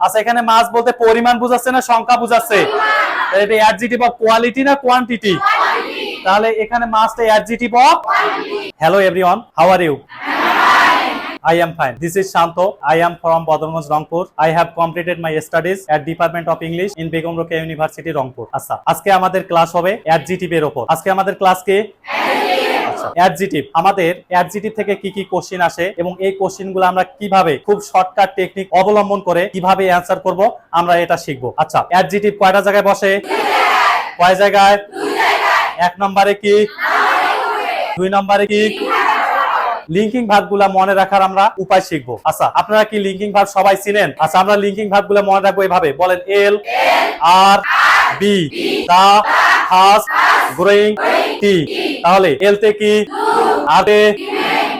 আচ্ছা এখানে মাছ বলতে পরিমাণ বুঝাচ্ছে না সংখ্যা বুঝাচ্ছে? এটা অ্যাডজেটিভ অফ কোয়ালিটি না কোয়ান্টিটি তাহলে এখানে adjective of hello everyone how are you I am fine. This is Shanto. I am from Badrganj, Rangpur. I have completed my studies at Department of English in Begum Rokeya University, Rangpur. আচ্ছা আজকে আমাদের class হবে adjective এর উপর আজকে আমাদের class কি? Adjective আমাদের অ্যাডজেটিভ থেকে কি কি কোশ্চেন আসে এবং এই কোশ্চেনগুলো আমরা কীভাবে খুব শর্টকাট টেকনিক অবলম্বন করে কীভাবে অ্যান্সার করব আমরা এটা শিখব। আচ্ছা অ্যাডজেটিভ কয়টা জায়গায় বসে? কয় জায়গায়? এক নম্বরে কি? দুই। নম্বরে কি? লিঙ্কিং ভার্বগুলা মনে রাখার আমরা উপায় শিখব। আচ্ছা আপনারা কি লিঙ্কিং ভার্ব সবাই চিনেন? আচ্ছা আমরা লিঙ্কিং ভার্বগুলো মনে রাখব এভাবে। বলেন এল আর বি দা গ্রোয়িং টি তাহলে এল তে কি? আতে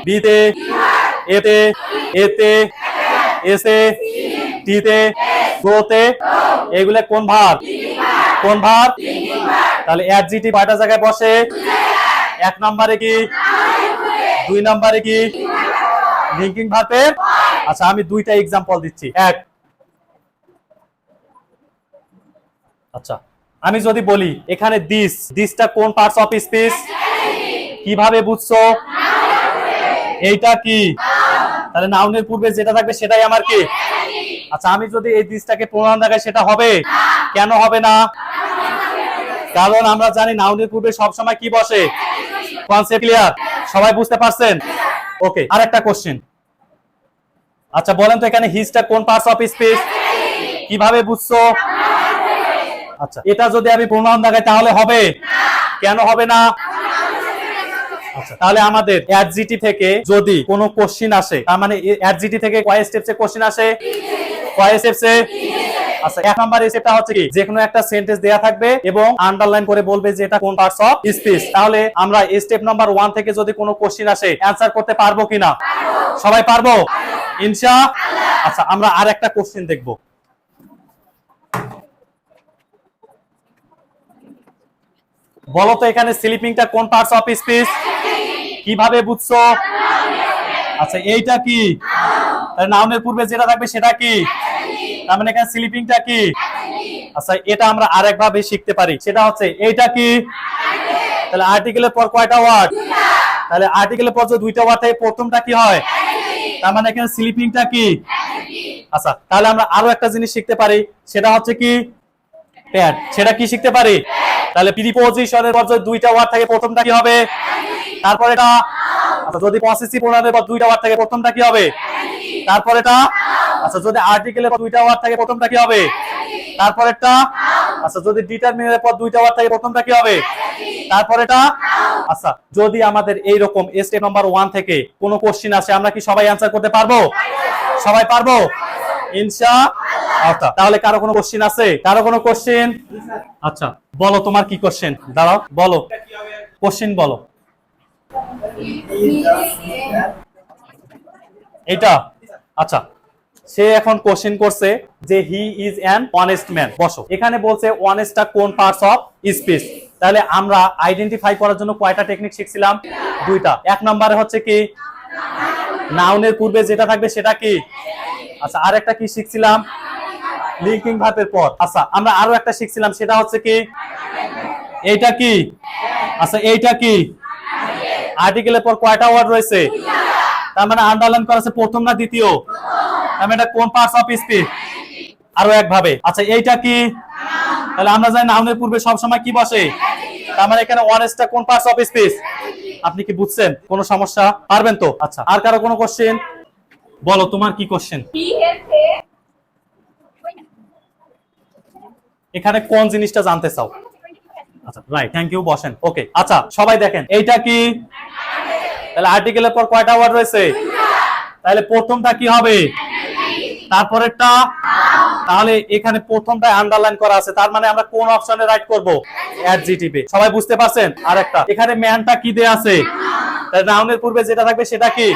বি তে এতে এতে, এসে, টিতে, গোতে, এগুলো কোন ভার? কোন ভার? তাহলে অ্যাডজেটিভ কয়টা জায়গায় বসে? এক নম্বরে কি? দুই নম্বরে কি? লিঙ্কিং ভার্বের আচ্ছা আমি দুইটা এক্সাম্পল দিচ্ছি। এক। আচ্ছা। আমি যদি বলি, এখানে দিস দিসটা কোন পার্টস অফ স্পিচ কীভাবে বুঝছ? এইটা কি? তাহলে নাউনের পূর্বে যেটা থাকবে সেটাই আমার কি? আচ্ছা আমি যদি এই দিসটাকে প্রমাণ দেখাই, সেটা হবে? কেন হবে না? কারণ আমরা জানি নাউনের পূর্বে সবসময় কি বসে? কনসেপ্ট ক্লিয়ার সবাই বুঝতে পারছেন? ওকে আর একটা কোশ্চেন আচ্ছা বলেন তো এখানে হিজটা কোন পার্টস অফ স্পিচ কীভাবে বুঝছ? এটা যদি আমি প্রমাণ দেখাই তাহলে হবে? কেন হবে না? আচ্ছা। তাহলে আমাদের অ্যাডজিটি থেকে যদি কোনো কোশ্চিন আসে তার মানে অ্যাডজিটি থেকে কয় স্টেপসে কোশ্চিন আসে? কয় স্টেপসে আচ্ছা এক নাম্বার স্টেপটা হচ্ছে কি? যে কোনো একটা সেন্টেন্স দেয়া থাকবে এবং আন্ডারলাইন করে বলবে যে এটা কোন পার্টস অফ স্পিচ তাহলে আমরা স্টেপ নাম্বার ওয়ান থেকে যদি কোনো কোশ্চিন আসে অ্যান্সার করতে পারব কিনা? সবাই পারব? আচ্ছা আমরা আর একটা কোশ্চিন দেখব। বলো তো এখানে স্লিপিংটা কোন পার্টস অফ স্পিচ কীভাবে বুঝছ? আচ্ছা এইটা কি? নাউনের পূর্বে যেটা থাকবে সেটা কি? তার মানে এখানে স্লিপিংটা কি? আচ্ছা এটা আমরা আরেক ভাবে শিখতে পারি। সেটা হচ্ছে, এইটা কি? তাহলে আর্টিকেলের পর কয়টা ওয়ার্ড তাহলে আর্টিকেলের পর যে দুইটা ওয়ার্ড থাকে, প্রথমটা কি হয়? তার মানে এখানে স্লিপিংটা কি? আচ্ছা তাহলে আমরা আরও একটা জিনিস শিখতে পারি। সেটা হচ্ছে কি? প্যাড সেটা কি শিখতে পারি? তাহলে প্রিপোজিশনের পর যদি দুইটা ওয়ার্ড থাকে, প্রথমটা কি হবে? তারপর এটা আচ্ছা যদি পসেসিভ প্রোনাউনের পর দুইটা ওয়ার্ড থাকে, প্রথমটা কি হবে? তারপর এটা আচ্ছা যদি আর্টিকেলের পর দুইটা ওয়ার্ড থাকে, প্রথমটা কি হবে? তারপর এটা আচ্ছা যদি ডিটারমিনের পর দুইটা ওয়ার্ড থাকে, প্রথমটা কি হবে? তারপর এটা আচ্ছা যদি আমাদের এই রকম স্টেপ নাম্বার ওয়ান থেকে কোনো কোশ্চিন আসে, আমরা কি সবাই অ্যান্সার করতে পারব? সবাই পারব? ইনশা আচ্ছা তাহলে কারও কোনো কোশ্চিন আছে? কারও কোনো কোশ্চিন আচ্ছা বলো তোমার কি কোশ্চেন দাঁড়াও, বলো। কোশ্চিন বলো। এটা আচ্ছা। সে এখন কোশ্চেন করছে যে he is an honest man বসো। এখানে বলছে অনেস্টটা কোন পার্টস অফ স্পিচ তাহলে আমরা আইডেন্টিফাই করার জন্য কয়টা টেকনিক শিখছিলাম? দুইটা। এক নম্বরে হচ্ছে কি? নাউনের পূর্বে যেটা থাকবে সেটা কি? আচ্ছা আর একটা কি শিখছিলাম? লিঙ্কিং ভার্বের পর আচ্ছা আমরা আরও একটা শিখছিলাম, সেটা হচ্ছে কি? এইটা কি? আচ্ছা এইটা কি? আর্টিকেলের পর কয়টা ওয়ার্ড রয়েছে? তার মানে আন্ডারলাইন করা আছে প্রথম না দ্বিতীয়? তার মানে এটা কোন পার্টস অফ স্পিচ আরও একভাবে। আচ্ছা এইটা কি? তাহলে আমরা জানি নাউনের পূর্বে সব সময় কি বসে? তার মানে এখানে ওয়ানেসটা কোন পার্টস অফ স্পিচ আপনি কি বুঝছেন? কোনো সমস্যা? পারবেন তো? আচ্ছা আর কারও কোনো কোশ্চেন বলো, তোমার কি কোশ্চেন এখানে কোন জিনিসটা জানতে চাও? আচ্ছা রাইট থ্যাংক ইউ বসেন। ওকে আচ্ছা সবাই দেখেন এইটা কি? তাহলে আর্টিকেলের পর কয়টা ওয়ার্ড রয়েছে? তাহলে প্রথমটা কি হবে? তারপরেরটা? তাহলে এখানে প্রথমটা আন্ডারলাইন করা আছে তার মানে আমরা কোন অপশনে রাইট করব? অ্যাডজেটিভে সবাই বুঝতে পারছেন? আরেকটা এখানে ম্যানটা কি দেয়া আছে? তাহলে নাউনের পূর্বে যেটা থাকবে সেটা কি?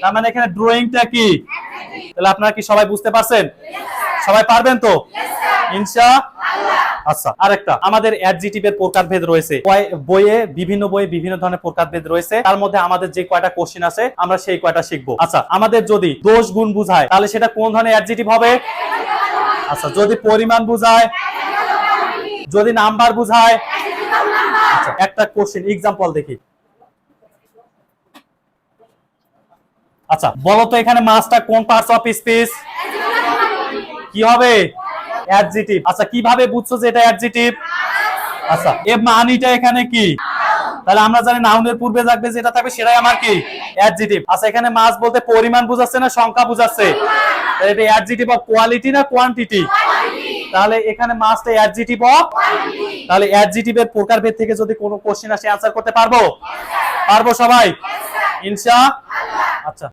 তার মানে এখানে ড্রয়িংটা কি? তাহলে আপনারা কি সবাই বুঝতে পারছেন? সবাই পারবেন তো? ইনশা আচ্ছা আরেকটা। আমাদের অ্যাডজেটিভের প্রকারভেদ রয়েছে। বইয়ে, বিভিন্ন বইয়ে বিভিন্ন ধরনের প্রকারভেদ রয়েছে। তার মধ্যে আমাদের যে কয়টা কোশ্চিন আছে, আমরা সেই কয়টা শিখব। আচ্ছা আমাদের যদি দোষ গুণ বুঝায়, তাহলে সেটা কোন ধরনের অ্যাডজেটিভ হবে? আচ্ছা যদি পরিমাণ বুঝায়, যদি নাম্বার বুঝায় আচ্ছা একটা কোশ্চেন এক্সাম্পল দেখি। আচ্ছা বলো তো এখানে মাছটা কোন পার্টস অফ স্পিচ কি হবে? অ্যাডজেটিভ আচ্ছা কীভাবে বুঝছ যে এটা অ্যাডজেটিভ আচ্ছা এ মানিটা এখানে কি? তাহলে আমরা জানি নাউনের পূর্বে থাকবে যেটা থাকবে সেটাই আমার কি? অ্যাডজেটিভ আচ্ছা এখানে মাছ বলতে পরিমাণ বুঝাচ্ছে না সংখ্যা বুঝাচ্ছে? তাহলে এটা অ্যাডজেটিভ অফ কোয়ালিটি না কোয়ান্টিটি তাহলে এখানে মাছটা অ্যাডজেটিভ অফ তাহলে অ্যাডজেটিভের প্রকারভেদ থেকে যদি কোনো কোশ্চেন আসে অ্যান্সার করতে পারব? পারব সবাই? ইনশা আচ্ছা।